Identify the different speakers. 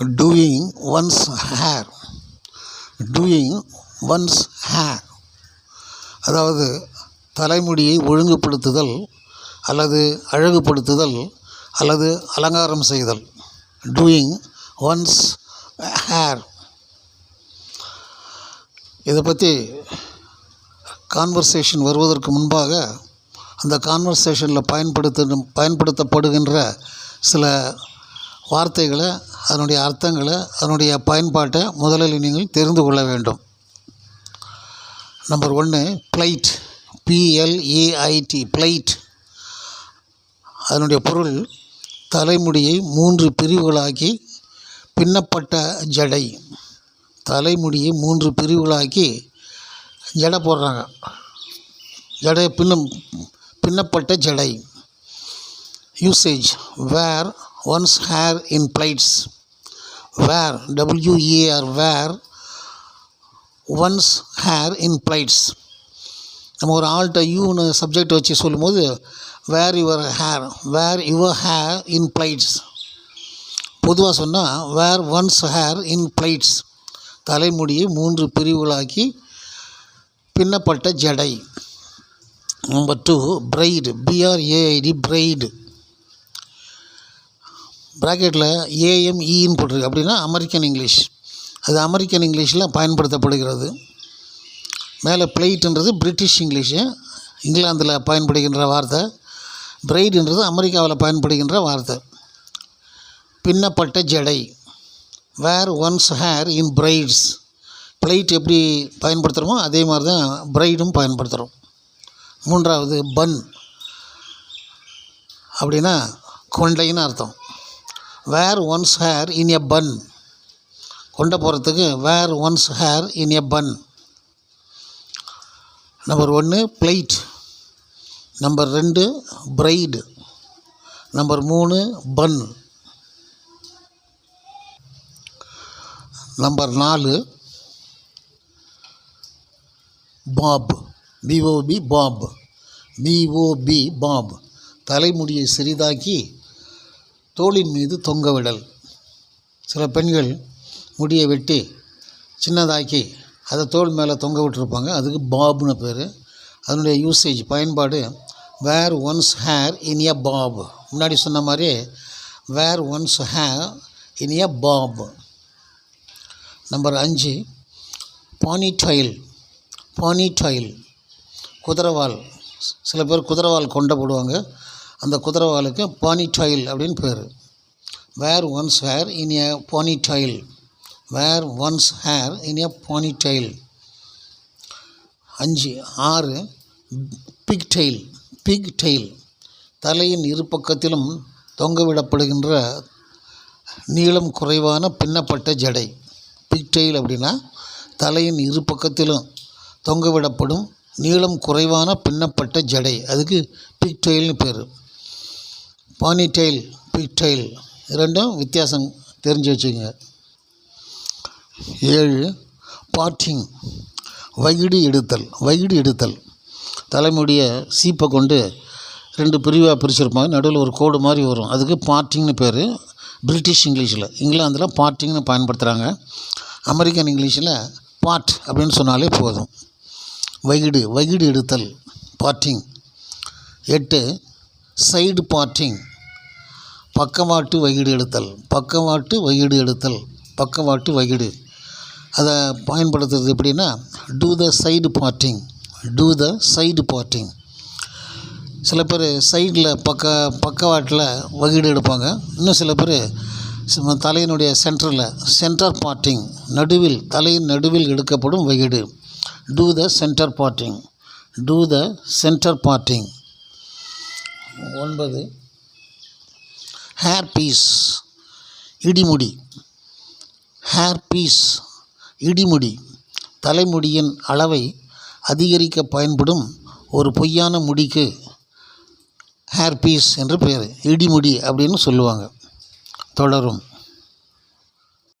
Speaker 1: Doing one's hair doing one's hair அதாவது தலைமுடியை ஒழுங்குபடுத்துதல் அல்லது அழகுபடுத்துதல் அல்லது அலங்காரம் செய்தல். டூயிங் ஒன்ஸ் ஹேர் இதை பற்றி கான்வர்சேஷன் வருவதற்கு முன்பாக அந்த கான்வர்சேஷனில் பயன்படுத்த பயன்படுத்தப்படுகின்ற சில வார்த்தைகளை அதனுடைய அர்த்தங்களை அதனுடைய பயன்பாட்டை முதலில் நீங்கள் தெரிந்து கொள்ள வேண்டும். நம்பர் ஒன்று பிளைட். பிஎல்ஏஐடி பிளைட். அதனுடைய பொருள் தலைமுடியை மூன்று பிரிவுகளாக்கி பின்னப்பட்ட ஜடை. தலைமுடியை மூன்று பிரிவுகளாக்கி ஜடை போடுறாங்க. ஜடை பின்னம் பின்னப்பட்ட ஜடை. Usage wear one's hair in plaits wear W A R wear one's hair in plaits நம்ம ஒரு ஆள்கிட்ட யூன்னு சப்ஜெக்ட் வச்சு சொல்லும்போது wear your hair wear your hair in plaits பொதுவாக சொன்னால் wear one's hair in plaits தலைமுடியை மூன்று பிரிவுகளாக்கி பின்னப்பட்ட ஜடை. Number two braid B R A I D braid ப்ராக்கெட்டில் ஏஎம்இன்னு போட்டிருக்கு. அப்படின்னா அமெரிக்கன் இங்கிலீஷ் அது அமெரிக்கன் இங்கிலீஷில் பயன்படுத்தப்படுகிறது. மேலே பிளைட்டுன்றது பிரிட்டிஷ் இங்கிலீஷு இங்கிலாந்தில் பயன்படுகின்ற வார்த்தை. பிரைடுன்றது அமெரிக்காவில் பயன்படுகின்ற வார்த்தை. பின்னப்பட்ட ஜடை. Wear one's hair in braids plait எப்படி பயன்படுத்துகிறோமோ அதே மாதிரி தான் பிரைடும் பயன்படுத்துகிறோம் மூன்றாவது பன் அப்படின்னா கொண்டைன்னு அர்த்தம். வேர் one's hair in a bun கொண்ட போகிறதுக்கு wear one's hair in a bun number ஒன்று பிளைட் நம்பர் ரெண்டு பிரைடு நம்பர் மூணு பன் நம்பர் நாலு bob B O B bob B O B bob தலைமுடியை சிறிதாக்கி தோளின் மீது தொங்கவிடல். சில பெண்கள் முடியை வெட்டி சின்னதாக்கி அதை தோல் மேலே தொங்க விட்டுருப்பாங்க. அதுக்கு பாப்னு பேர். அதனுடைய யூசேஜ் பயன்பாடு wear one's hair in a bob முன்னாடி சொன்ன மாதிரி wear one's hair in a bob number அஞ்சு பானி டைல் பானி டைல் குதிரவால். சில பேர் குதிரவால் கொண்ட போடுவாங்க. அந்த குதிரவாலுக்கு பானி டைல் அப்படின்னு பேர். Wear one's hair in ponytail wear one's hair in a ponytail அஞ்சு ஆறு பிக் டெயில் பிக் டெயில் தலையின் இரு பக்கத்திலும் தொங்கவிடப்படுகின்ற நீளம் குறைவான பின்னப்பட்ட ஜடை. பிக் டெயில் அப்படின்னா தலையின் இரு பக்கத்திலும் தொங்கவிடப்படும் நீளம் குறைவான பின்னப்பட்ட ஜடை. அதுக்கு பிக் டெயில்னு பேர். பானி டெயில் பிக் டெயில் ரெண்டும் வித்தியாசம் தெரிஞ்சு வச்சுங்க ஏழு பார்ட்டிங் வகிடு எடுத்தல் வகிடு எடுத்தல் தலைமுடிய சீப்பை கொண்டு ரெண்டு பிரிவாக பிரிச்சிருப்பாங்க. நடுவில் ஒரு கோடு மாதிரி வரும். அதுக்கு பார்ட்டிங்னு பேர். பிரிட்டிஷ் இங்கிலீஷில் இங்கிலாந்தில் பார்ட்டிங்னு பயன்படுத்துகிறாங்க அமெரிக்கன் இங்கிலீஷில் பாட் அப்படின்னு சொன்னாலே போதும். வகிடு வகிடு எடுத்தல் பார்ட்டிங் எட்டு சைடு பார்ட்டிங் பக்கவாட்டு வகிடு எடுத்தல். பக்கவாட்டு வகிடு எடுத்தல். பக்கவாட்டு வகிடு அதை பயன்படுத்துறது எப்படின்னா to the side parting to the side parting சில பேர் சைடில் பக்க பக்கவாட்டில் வகிடு எடுப்பாங்க. இன்னும் சில பேர் தலையினுடைய சென்டரில் சென்டர் பார்ட்டிங் நடுவில் தலையின் நடுவில் எடுக்கப்படும் வகிடு to the centre parting to the centre parting ஒன்பது. ஹேர் பீஸ் இடிமுடி. ஹேர் பீஸ் இடிமுடி. தலைமுடியின் அளவை அதிகரிக்க பயன்படும் ஒரு பொய்யான முடிக்கு ஹேர் பீஸ் என்று பெயர். இடிமுடி அப்படின்னு சொல்லுவாங்க. தொடரும்.